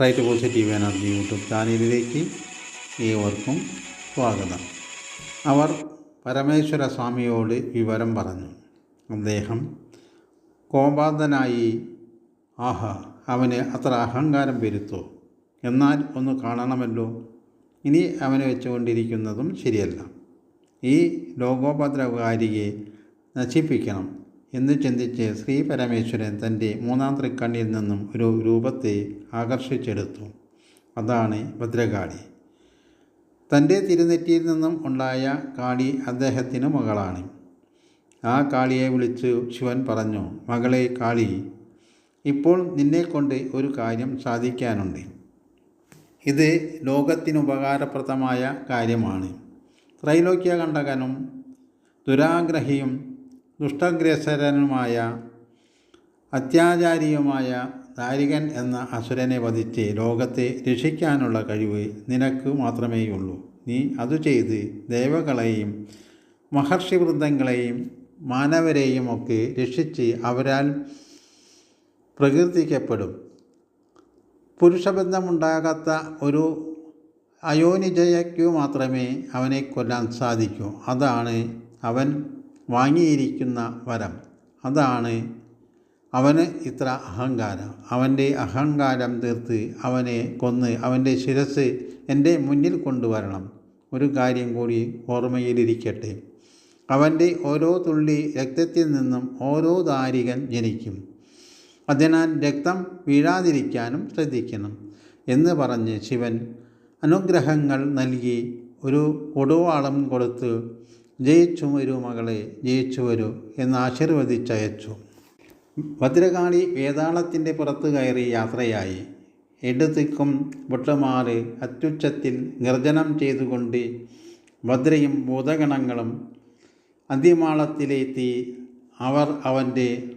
Right positive energy YouTube ചാനലിലേക്ക് ഏവർക്കും സ്വാഗതം. അവർ പരമേശ്വര സ്വാമിയോട് വിവരം പറഞ്ഞു. അദ്ദേഹം കോപാന്തനായി ആഹ അവന് അത്ര അഹങ്കാരം വരുത്തോ? എന്നാൽ ഒന്ന് കാണണമല്ലോ. ഇനി അവനെ വെച്ചുകൊണ്ടിരിക്കുന്നതും ശരിയല്ല. ഈ ലോകോപദ്രവകാരിയെ നശിപ്പിക്കണം. എന്ന് ചിന്തിച്ച് ശ്രീ പരമേശ്വരൻ തന്റെ മൂന്നാം തൃക്കണ്ണിൽ നിന്നും ഒരു രൂപത്തെ ആകർഷിച്ചെടുത്തു. അതാണ് ഭദ്രകാളി. തന്റെ തിരുനെറ്റിയിൽ നിന്നും ഉണ്ടായ കാളി അദ്ദേഹത്തിന് മകളാണ്. ആ കാളിയെ വിളിച്ച് ശിവൻ പറഞ്ഞു മകളെ കാളി ഇപ്പോൾ നിന്നെക്കൊണ്ട് ഒരു കാര്യം സാധിക്കാനുണ്ട്. ഇത് ലോകത്തിനുപകാരപ്രദമായ കാര്യമാണ്. ത്രൈലോക്യ കണ്ടകനും ദുരാഗ്രഹിയും ദുഷ്ടഗ്രസരനുമായ അത്യാചാരിയുമായ ദാരികൻ എന്ന അസുരനെ വധിച്ച് ലോകത്തെ രക്ഷിക്കാനുള്ള കഴിവ് നിനക്ക് മാത്രമേയുള്ളൂ. നീ അത് ചെയ്ത് ദേവകളെയും മഹർഷിവൃന്ദങ്ങളെയും മാനവരെയും ഒക്കെ രക്ഷിച്ച് അവരാൽ പ്രകീർത്തിക്കപ്പെടും. പുരുഷബന്ധമുണ്ടാകാത്ത ഒരു അയോനിജയ്ക്കു മാത്രമേ അവനെ കൊല്ലാൻ സാധിക്കൂ. അതാണ് അവൻ വാങ്ങിയിരിക്കുന്ന വരം. അതാണ് അവന് ഇത്ര അഹങ്കാരം. അവന്റെ അഹങ്കാരം തീർത്ത് അവനെ കൊന്ന് അവന്റെ ശിരസ് എന്റെ മുന്നിൽ കൊണ്ടുവരണം. ഒരു കാര്യം കൂടി ഓർമ്മയിലിരിക്കട്ടെ. അവന്റെ ഓരോ തുള്ളി രക്തത്തിൽ നിന്നും ഓരോ ദാരികൻ ജനിക്കും. അതിനാൽ രക്തം വീഴാതിരിക്കാനും ശ്രദ്ധിക്കണം എന്ന് പറഞ്ഞ് ശിവൻ അനുഗ്രഹങ്ങൾ നൽകി ഒരു കൊടുവാളം കൊടുത്ത് ജയിച്ചു വരൂ മകളെ ജയിച്ചു വരൂ എന്ന് ആശീർവദിച്ചയച്ചു. ഭദ്രകാളി വേതാളത്തിന്റെ പുറത്തു കയറി യാത്രയായി. എടുത്തിക്കും വിട്ടുമാറി അത്യുച്ചത്തിൽ ഗർജനം ചെയ്തുകൊണ്ട് ഭദ്രയും ഭൂതഗണങ്ങളും അന്തിമാളത്തിലെത്തി. അവർ അവന്റെ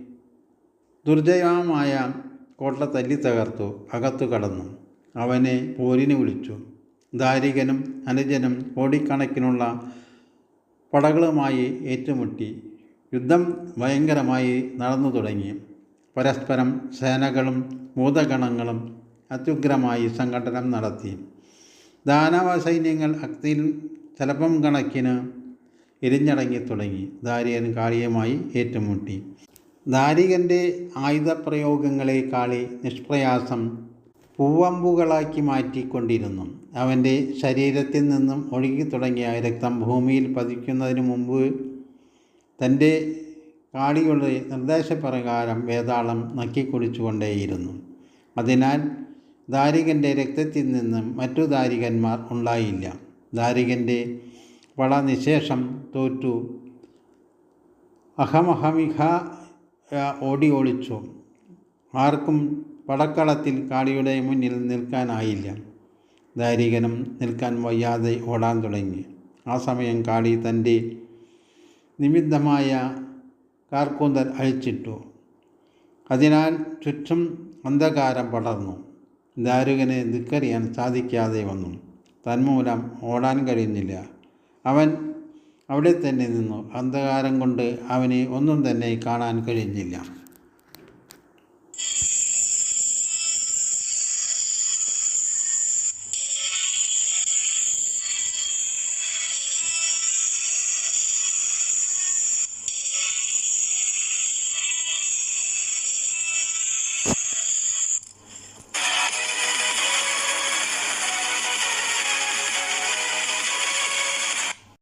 ദുർജയമായ കോട്ട തല്ലി തകർത്തു അകത്തു കടന്നു. അവനെ പോരിന് വിളിച്ചു. ദാരികനും അനുജനും കോടിക്കണക്കിനുള്ള പടകളുമായി ഏറ്റുമുട്ടി യുദ്ധം ഭയങ്കരമായി നടന്നു തുടങ്ങി. പരസ്പരം സേനകളും ഭൂതഗണങ്ങളും അത്യുഗ്രമായി സംഘടനം നടത്തി. ദാനവ സൈന്യങ്ങൾ അക്തിയിൽ ചിലപ്പം കണക്കിന് എരിഞ്ഞടങ്ങി തുടങ്ങി. ദാരികൻ കാളിയുമായി ഏറ്റുമുട്ടി. ദാരികന്റെ ആയുധപ്രയോഗങ്ങളെ കാളി നിഷ്പ്രയാസം പൂവമ്പുകളാക്കി മാറ്റിക്കൊണ്ടിരുന്നു. അവന്റെ ശരീരത്തിൽ നിന്നും ഒഴുകി തുടങ്ങിയ രക്തം ഭൂമിയിൽ പതിക്കുന്നതിന് മുമ്പ് തന്റെ കാളിയുടെ നിർദ്ദേശപ്രകാരം വേതാളം നക്കിക്കുടിച്ചുകൊണ്ടേയിരുന്നു അതിനാൽ ദാരികന്റെ രക്തത്തിൽ നിന്നും മറ്റു ദാരികന്മാർ ഉണ്ടായില്ല. ദാരികന്റെ വള നിശേഷം തോറ്റു. അഹമഹമിഹ ഓടി ഒളിച്ചു ആർക്കും പടക്കളത്തിൽ കാളിയുടെ മുന്നിൽ നിൽക്കാനായില്ല. ദാരികനും നിൽക്കാൻ വയ്യാതെ ഓടാൻ തുടങ്ങി. ആ സമയം കാളി തന്റെ നിമിത്തമായ കാർക്കൂന്തൽ അഴിച്ചിട്ടു. അതിനാൽ ചുറ്റും അന്ധകാരം പടർന്നു. ദാരുകനെ ധിക്കരിയാൻ സാധിക്കാതെ വന്നു. തന്മൂലം ഓടാൻ കഴിയുന്നില്ല അവൻ അവിടെ തന്നെ നിന്നു. അന്ധകാരം കൊണ്ട് അവനെ ഒന്നും തന്നെ കാണാൻ കഴിഞ്ഞില്ല.